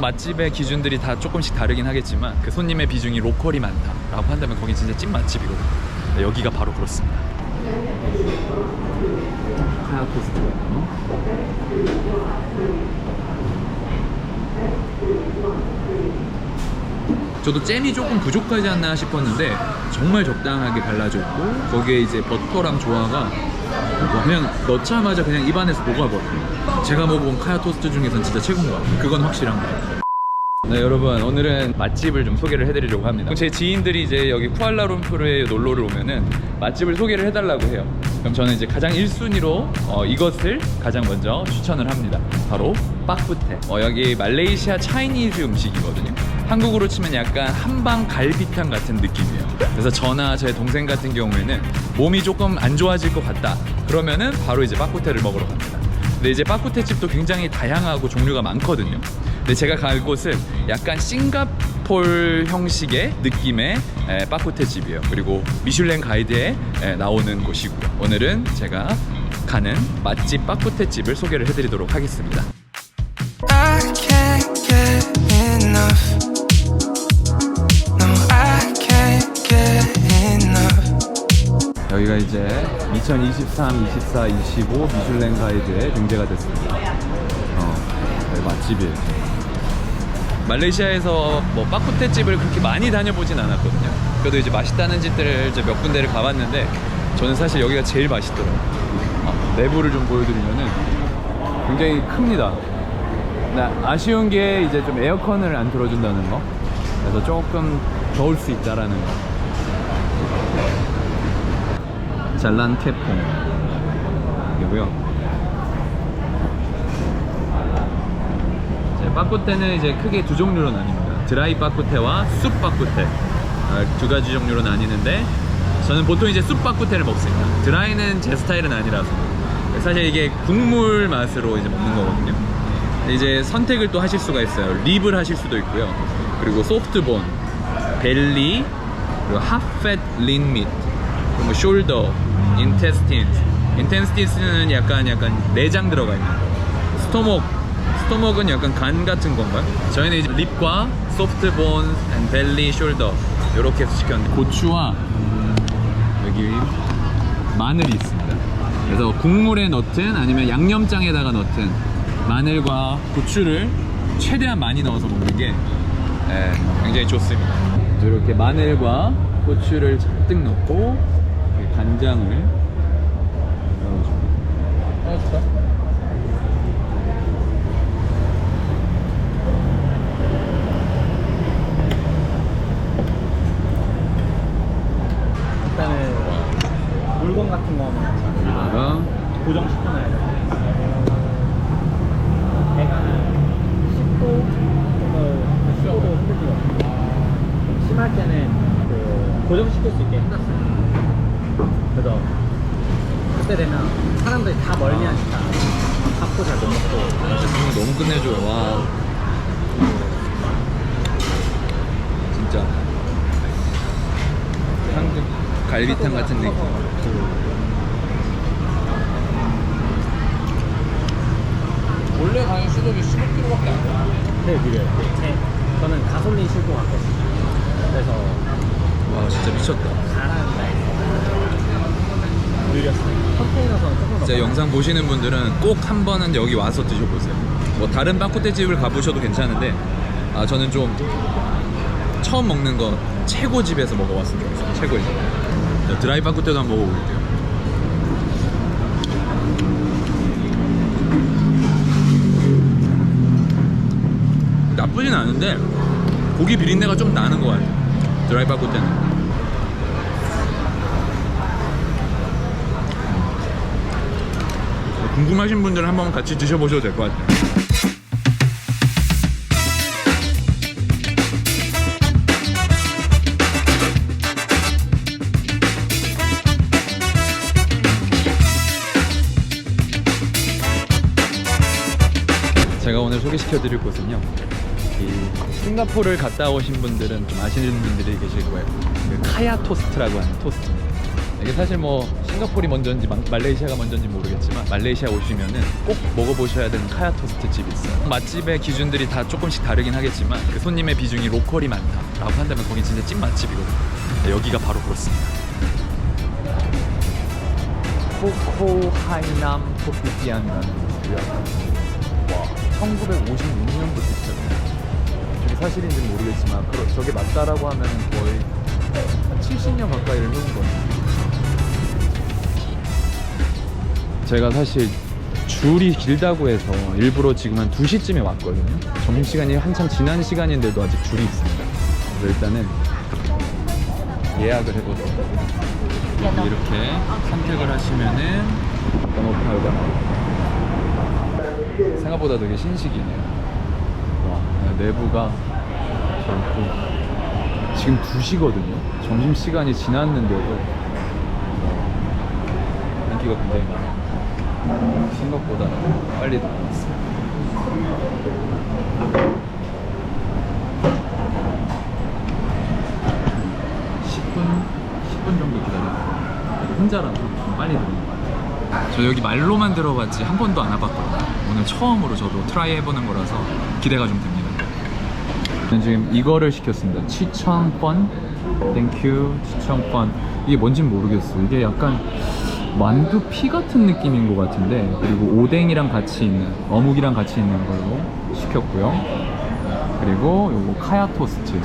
맛집의 기준들이 다 조금씩 다르긴 하겠지만 그 손님의 비중이 로컬이 많다라고 한다면 거긴 진짜 찐 맛집이거든요. 네, 여기가 바로 그렇습니다. 토스트. 저도 잼이 조금 부족하지 않나 싶었는데 정말 적당하게 발라져 있고 거기에 이제 버터랑 조화가 와, 그냥 넣자마자 그냥 입안에서 녹아버려요. 제가 먹어본 카야 토스트 중에선 진짜 최고인 것 같아요. 그건 확실한 것 같아요. 네 여러분 오늘은 맛집을 좀 소개를 해드리려고 합니다 제 지인들이 이제 여기 쿠알라룸푸르에 놀러를 오면은 맛집을 소개를 해달라고 해요 그럼 저는 이제 가장 1순위로 어, 이것을 가장 먼저 추천을 합니다 바로 빠꾸테 어, 여기 말레이시아 차이니즈 음식이거든요 한국으로 치면 약간 한방 갈비탕 같은 느낌이에요 그래서 저나 제 동생 같은 경우에는 몸이 조금 안 좋아질 것 같다 그러면은 바로 이제 빠꾸테를 먹으러 갑니다 근데 이제 빠꾸테 집도 굉장히 다양하고 종류가 많거든요. 근데 제가 갈 곳은 약간 싱가폴 형식의 느낌의 에, 빠꾸테 집이에요. 그리고 미슐랭 가이드에 에, 나오는 곳이고요. 오늘은 제가 가는 맛집 빠꾸테 집을 소개를 해드리도록 하겠습니다. Enough. 여기가 이제 2023, 24, 25 미슐랭 가이드에 등재가 됐습니다. 어, 여기 맛집이에요. 말레이시아에서 뭐 빠꾸테 집을 그렇게 많이 다녀보진 않았거든요. 그래도 이제 맛있다는 집들을 이제 몇 군데를 가봤는데 저는 사실 여기가 제일 맛있더라고요. 어, 내부를 좀 보여드리면은 굉장히 큽니다. 근데 아쉬운 게 이제 좀 에어컨을 안 틀어준다는 거. 그래서 조금 더울 수 있다라는 거. 잘란 태풍 이고요. 이제 빠꾸테는 이제 크게 두 종류로 나뉩니다. 드라이 빠꾸테와 쑥 빠꾸테 아, 두 가지 종류로 나뉘는데 저는 보통 이제 쑥 빠꾸테를 먹습니다. 드라이는 제 스타일은 아니라서 사실 이게 국물 맛으로 이제 먹는 거거든요. 이제 선택을 또 하실 수가 있어요. 립을 하실 수도 있고요. 그리고 소프트본, 벨리, 그리고 핫팻 린밋, 그리고 숄더, 인테스틴스. 인테스틴스는 약간 약간 내장 들어가 있는. 스토목, 스토목은 약간 간 같은 건가요? 저희는 이제 립과 소프트본, 앤 벨리, 숄더 이렇게 해서 시켰는데 고추와 여기 마늘이 있습니다. 그래서 국물에 넣든 아니면 양념장에다가 넣든 마늘과 고추를 최대한 많이 넣어서 먹는 게 예, 굉장히 좋습니다. 이렇게 마늘과 고추를 잔뜩 넣고 간장을 넣어줍니다. 일단은 물건 같은 거 하면 여기다가 고정시켜놔야 돼. 배가는 10도, 15도 흔들리거든요. 심할 때는 그 고정시킬 수 있게 해놨어요. 그래서 그때 되면 사람들이 다 멀미하니까 밥도 잘 못 먹고 진짜 너무 끝내줘요. 와. 진짜 한국 갈비탕 같은 느낌. 원래 가는 시속이 15km밖에 안 돼. 네, 느려요. 제, 저는 가솔린 싣고 갔거든요. 그래서 와 진짜 미쳤다. 가라앉아 조금 진짜 빨라요. 영상 보시는 분들은 꼭 한 번은 여기 와서 드셔보세요. 뭐 다른 빠꾸테 집을 가보셔도 괜찮은데 아 저는 좀 처음 먹는 거 최고 집에서 먹어봤으면 좋겠어요. 최고의 집. 자, 드라이 빠꾸테도 한번 먹어볼게요. 나쁘진 않은데 고기 비린내가 좀 나는 것 같아요. 드라이 빠꾸테는. 궁금하신 분들은 한번 같이 드셔보셔도 될 것 같아요. 제가 오늘 소개시켜 드릴 곳은요. 이 싱가포르를 갔다 오신 분들은 좀 아시는 분들이 계실 거예요. 그 카야 토스트라고 하는 토스트입니다. 이게 사실 뭐 싱가포르이 먼저인지 마- 말레이시아가 먼저인지 모르겠지만 말레이시아 오시면은 꼭 먹어보셔야 되는 카야 토스트 집이 있어요. 맛집의 기준들이 다 조금씩 다르긴 하겠지만 그 손님의 비중이 로컬이 많다라고 한다면 거긴 진짜 찐 맛집이거든요. 네, 여기가 바로 그렇습니다. 코코 하이남 커피티안이라는 곳이고요. 와, 1956년부터 시작해요. 저게 사실인지는 모르겠지만 저게 맞다라고 하면 거의 한 70년 가까이를 해온 거예요. 제가 사실 줄이 길다고 해서 일부러 지금 한 2시쯤에 왔거든요. 점심시간이 한참 지난 시간인데도 아직 줄이 있습니다. 그래서 일단은 예약을 해보도록. 이렇게 선택을 하시면은 번호표가 나와요. 생각보다 되게 신식이네요. 와, 내부가 저렇고 지금 2시거든요. 점심 시간이 지났는데도 와, 인기가 굉장히 많아요. 생각보다 빨리 나왔어요. 십분 10분 정도 기다렸어요. 혼자라서 좀 빨리 같아요. 저 여기 말로만 들어봤지 한 번도 안 와봤거든요. 오늘 처음으로 저도 트라이 해보는 거라서 기대가 좀 됩니다. 저는 지금 이거를 시켰습니다. 치청펀, 땡큐, 치청펀. 이게 뭔진 모르겠어요. 이게 약간 만두 피 같은 느낌인 것 같은데 그리고 오뎅이랑 같이 있는 어묵이랑 같이 있는 걸로 시켰고요. 그리고 요거 카야 토스트.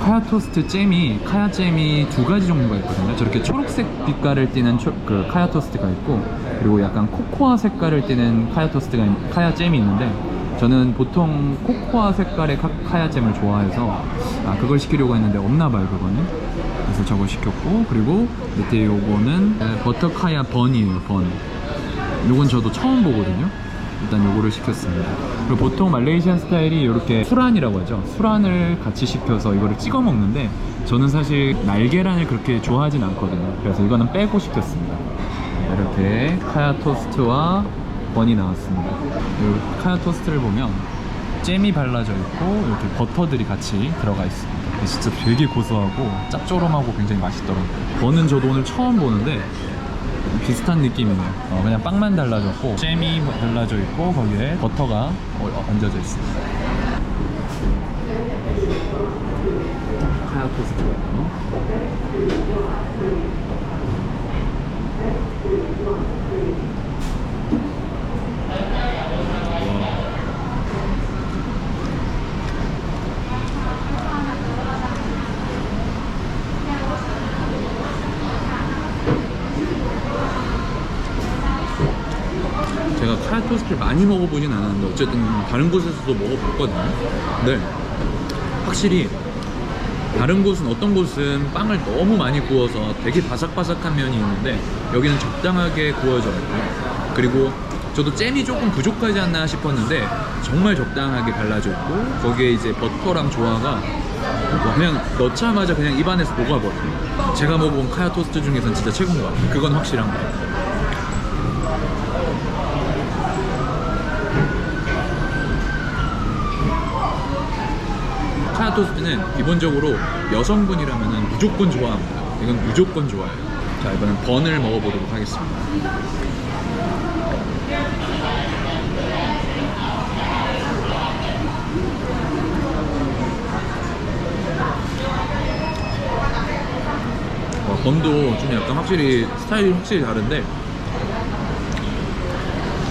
카야 토스트 잼이 카야 잼이 두 가지 종류가 있거든요. 저렇게 초록색 빛깔을 띠는 초- 그 카야 토스트가 있고 그리고 약간 코코아 색깔을 띠는 카야 토스트가 있- 카야 잼이 있는데 저는 보통 코코아 색깔의 카, 카야 잼을 좋아해서 아 그걸 시키려고 했는데 없나 봐요 그거는. 저걸 시켰고 그리고 밑에 요거는 에, 버터 카야 번이에요 번. 요건 저도 처음 보거든요. 일단 요거를 시켰습니다. 그리고 보통 말레이시안 스타일이 이렇게 수란이라고 하죠. 수란을 같이 시켜서 이거를 찍어 먹는데 저는 사실 날계란을 그렇게 좋아하진 않거든요. 그래서 이거는 빼고 시켰습니다. 이렇게 카야 토스트와 번이 나왔습니다. 이 카야 토스트를 보면 잼이 발라져 있고 이렇게 버터들이 같이 들어가 있습니다. 진짜 되게 고소하고 짭조름하고 굉장히 맛있더라고요. 번은 저도 오늘 처음 보는데 비슷한 느낌이네요. 어, 그냥 빵만 달라졌고 잼이 달라져 있고 거기에 버터가 어- 어, 얹어져 있습니다. 카야 토스트고요. 제가 카야 토스트를 많이 먹어보진 않았는데 어쨌든 다른 곳에서도 먹어봤거든요. 네. 확실히 다른 곳은 어떤 곳은 빵을 너무 많이 구워서 되게 바삭바삭한 면이 있는데 여기는 적당하게 구워져 있고요. 그리고 저도 잼이 조금 부족하지 않나 싶었는데 정말 적당하게 발라져 있고 거기에 이제 버터랑 조화가 그냥 넣자마자 그냥 입안에서 녹아버려요. 제가 먹어본 카야 토스트 중에서는 진짜 최고인 것 같아요. 그건 확실한 것 같아요. 카야 토스트는 기본적으로 여성분이라면 무조건 좋아합니다. 이건 무조건 좋아해요. 자, 이번엔 번을 먹어보도록 하겠습니다. 와, 번도 좀 약간 확실히 스타일이 확실히 다른데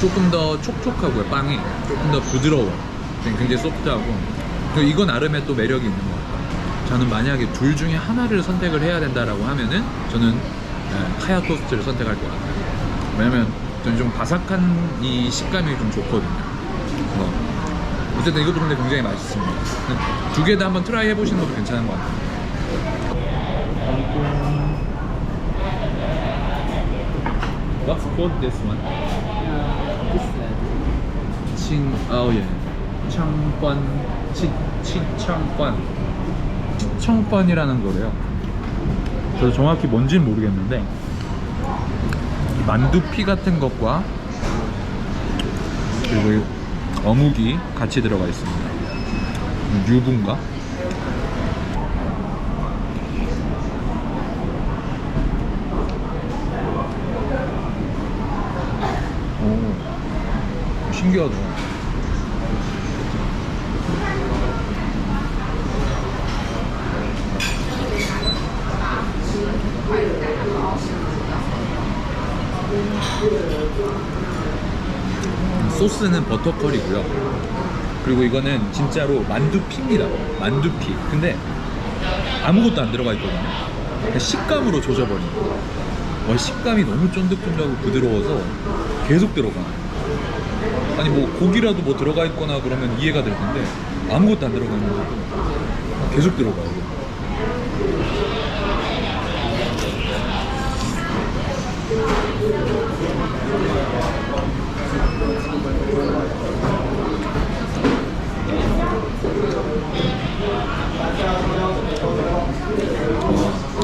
조금 더 촉촉하고요 빵이 조금 더 부드러워 굉장히 소프트하고 그리고 이거 나름의 또 매력이 있는 것 같아요 저는 만약에 둘 중에 하나를 선택을 해야 된다라고 하면은 저는 네, 카야 토스트를 선택할 것 같아요 왜냐면 저는 좀 바삭한 이 식감이 좀 좋거든요 어. 어쨌든 이것도 근데 굉장히 맛있습니다 두 개 다 한번 트라이 해보시는 것도 괜찮은 것 같아요 What's called this one? 칭, 아, 예. 청권, 치, 치청권. 치청권이라는 거래요. 그래서 정확히 뭔지는 모르겠는데 만두피 같은 것과 그리고 어묵이 같이 들어가 있습니다. 유부인가? 신기하다. 소스는 버터컬이고요. 그리고 이거는 진짜로 만두피입니다. 만두피. 근데 아무것도 안 들어가 있거든요. 식감으로 조져버린 거. 와, 식감이 너무 쫀득쫀득하고 부드러워서 계속 들어가. 아니 뭐 고기라도 뭐 들어가 있거나 그러면 이해가 될 텐데 아무것도 안 들어가 있는데도 계속 들어가요.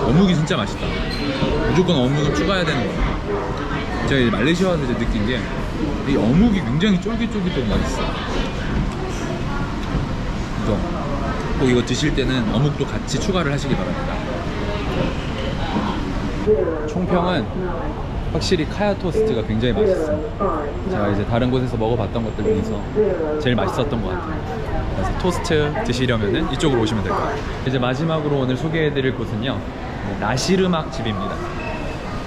어, 어묵이 진짜 맛있다. 무조건 어묵은 추가해야 되는 거 같아요. 제가 이제 말레이시아 와서 이제 느낀 게 이 어묵이 굉장히 쫄깃쫄깃하고 맛있어요. 그래서 꼭 이거 드실 때는 어묵도 같이 추가를 하시기 바랍니다. 총평은 확실히 카야 토스트가 굉장히 맛있어요. 제가 이제 다른 곳에서 먹어봤던 것들 중에서 제일 맛있었던 것 같아요. 그래서 토스트 드시려면은 이쪽으로 오시면 될것 같아요. 이제 마지막으로 오늘 소개해드릴 곳은요. 나시르막 집입니다.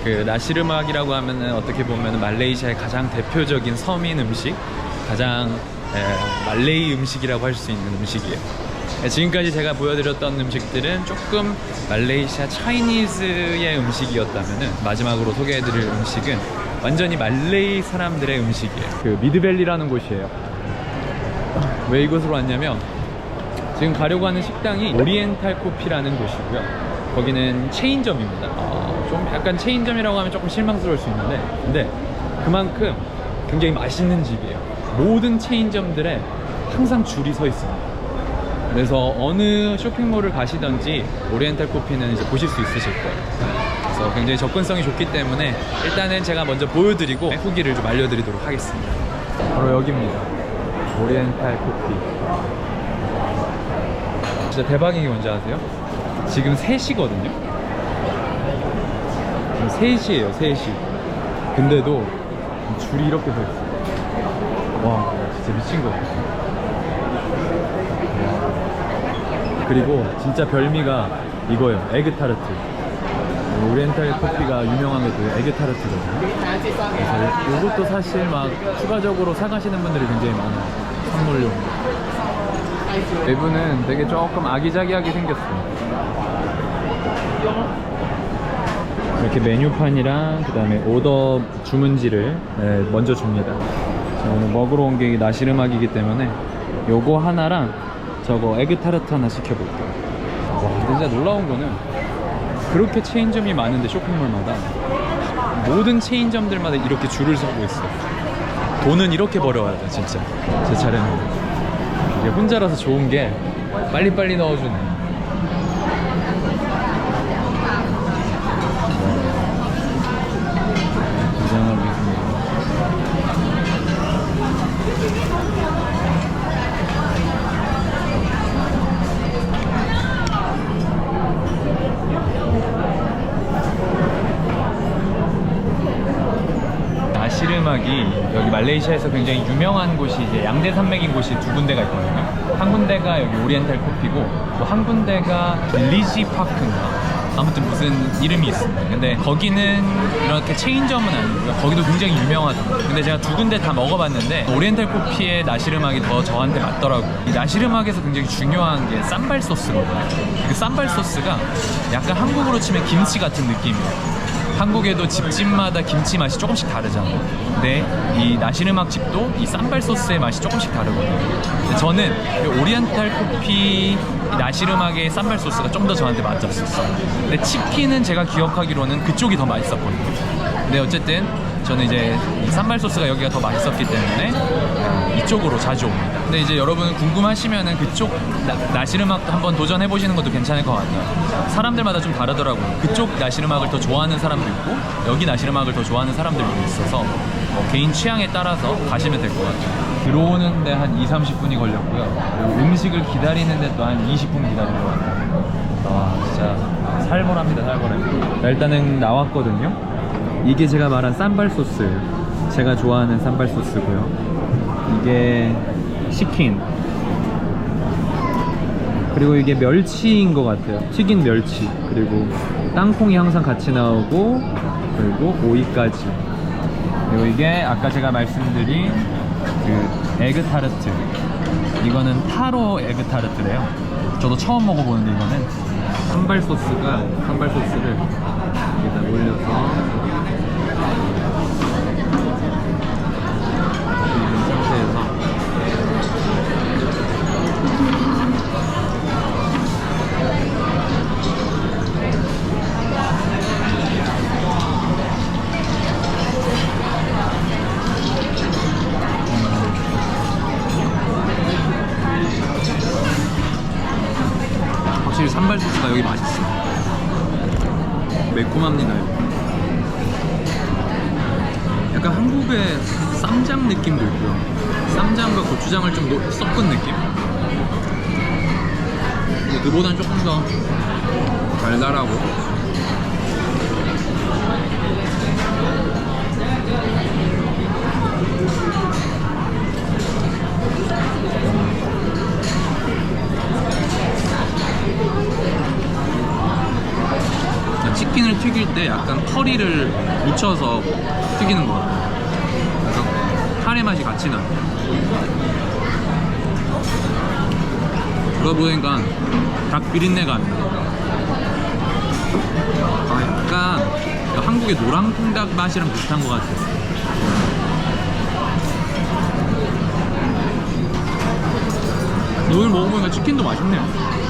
그 나시르막이라고 하면은 어떻게 보면 말레이시아의 가장 대표적인 서민 음식, 가장 에, 말레이 음식이라고 할 수 있는 음식이에요. 에, 지금까지 제가 보여드렸던 음식들은 조금 말레이시아 차이니즈의 음식이었다면은 마지막으로 소개해드릴 음식은 완전히 말레이 사람들의 음식이에요. 그 미드밸리라는 곳이에요. 왜 이곳으로 왔냐면 지금 가려고 하는 식당이 오리엔탈 코피라는 곳이고요. 거기는 체인점입니다. 어, 좀 약간 체인점이라고 하면 조금 실망스러울 수 있는데, 근데 그만큼 굉장히 맛있는 집이에요. 모든 체인점들에 항상 줄이 서 있습니다. 그래서 어느 쇼핑몰을 가시던지 오리엔탈 코피는 이제 보실 수 있으실 거예요. 그래서 굉장히 접근성이 좋기 때문에 일단은 제가 먼저 보여드리고 후기를 좀 알려드리도록 하겠습니다. 바로 여기입니다. 오리엔탈 코피. 진짜 대박인 게 뭔지 아세요? 지금 3시거든요? 지금 3시에요, 3시. 근데도 줄이 이렇게 서 있어요. 와, 진짜 미친 것 같아요. 와. 그리고 진짜 별미가 이거예요. 에그타르트. 오리엔탈 커피가 유명한 게 그 에그타르트거든요. 그래서 이것도 사실 막 추가적으로 사가시는 분들이 굉장히 많아요. 선물용. 내부는 되게 조금 아기자기하게 생겼어요. 이렇게 메뉴판이랑 그 다음에 오더 주문지를 네, 먼저 줍니다. 자, 오늘 먹으러 온 게 나시르막이기 때문에 요거 하나랑 저거 에그타르트 하나 시켜볼게요. 와, 진짜 놀라운 거는 그렇게 체인점이 많은데 쇼핑몰마다 모든 체인점들마다 이렇게 줄을 서고 있어요. 돈은 이렇게 벌어야 돼, 진짜. 제 차례는. 이게 혼자라서 좋은 게 빨리빨리 넣어주네. 나시르막이 여기 말레이시아에서 굉장히 유명한 곳이 이제 양대 산맥인 곳이 두 군데가 있거든요. 한 군데가 여기 오리엔탈 코피고 또한 군데가 리지 파크인가. 아무튼 무슨 이름이 있습니다. 근데 거기는 이렇게 체인점은 아니고요. 거기도 굉장히 유명하죠. 근데 제가 두 군데 다 먹어봤는데 오리엔탈 코피의 나시르막이 더 저한테 맞더라고요. 이 나시르막에서 굉장히 중요한 게 쌈발 소스거든요. 그 쌈발 소스가 약간 한국으로 치면 김치 같은 느낌이에요. 한국에도 집집마다 김치 맛이 조금씩 다르잖아요. 근데 이 나시르막 집도 이 쌈발 소스의 맛이 조금씩 다르거든요. 저는 이 오리엔탈 이 나시르막의 쌈발 소스가 좀 더 저한테 맞았었어요. 근데 치킨은 제가 기억하기로는 그쪽이 더 맛있었거든요. 근데 어쨌든 저는 이제 이 쌈발 소스가 여기가 더 맛있었기 때문에 어, 이쪽으로 자주 옵니다. 근데 이제 여러분 궁금하시면은 그쪽 나, 시르막도 한번 도전해 보시는 것도 괜찮을 것 같아요. 사람들마다 좀 다르더라고요. 그쪽 나시르막을 더 좋아하는 사람도 있고 여기 나시르막을 더 좋아하는 사람들도 있어서 뭐 개인 취향에 따라서 가시면 될 것 같아요. 들어오는데 한 2, 30분이 걸렸고요. 그리고 음식을 기다리는데 또 한 20분 기다린 것 같아요. 와 진짜 살벌합니다 살벌해. 자, 일단은 나왔거든요. 이게 제가 말한 쌈발 소스. 제가 좋아하는 쌈발 소스고요. 이게 치킨. 그리고 이게 멸치인 것 같아요. 튀긴 멸치. 그리고 땅콩이 항상 같이 나오고 그리고 오이까지. 그리고 이게 아까 제가 말씀드린 그 에그 타르트. 이거는 타로 에그 타르트래요. 저도 처음 먹어보는데 이거는 산발 소스가 산발 소스를 여기다 올려서 섞은 느낌? 근데 그보단 조금 더 달달하고 치킨을 튀길 때 약간 커리를 묻혀서 튀기는 것 같아요. 그래서 카레 맛이 같이 나. 그러다 보니까 닭 비린내가 안 나. 아, 약간 한국의 노랑통닭 맛이랑 비슷한 것 같아요. 오늘 먹어보니까 치킨도 맛있네요.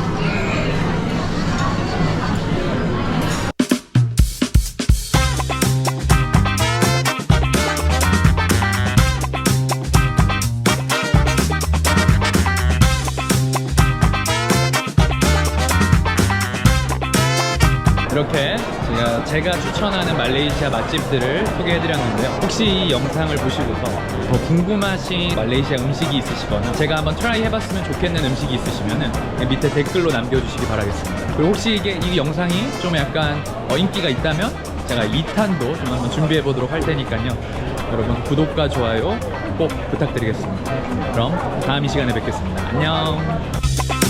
이렇게 제가, 제가 추천하는 말레이시아 맛집들을 소개해드렸는데요. 혹시 이 영상을 보시고서 더 궁금하신 말레이시아 음식이 있으시거나 제가 한번 트라이 해봤으면 좋겠는 음식이 있으시면은 밑에 댓글로 남겨주시기 바라겠습니다. 그리고 혹시 이게 이 영상이 좀 약간 어, 인기가 있다면 제가 2탄도 좀 한번 준비해 보도록 할 테니까요. 여러분 구독과 좋아요 꼭 부탁드리겠습니다. 그럼 다음 이 시간에 뵙겠습니다. 안녕.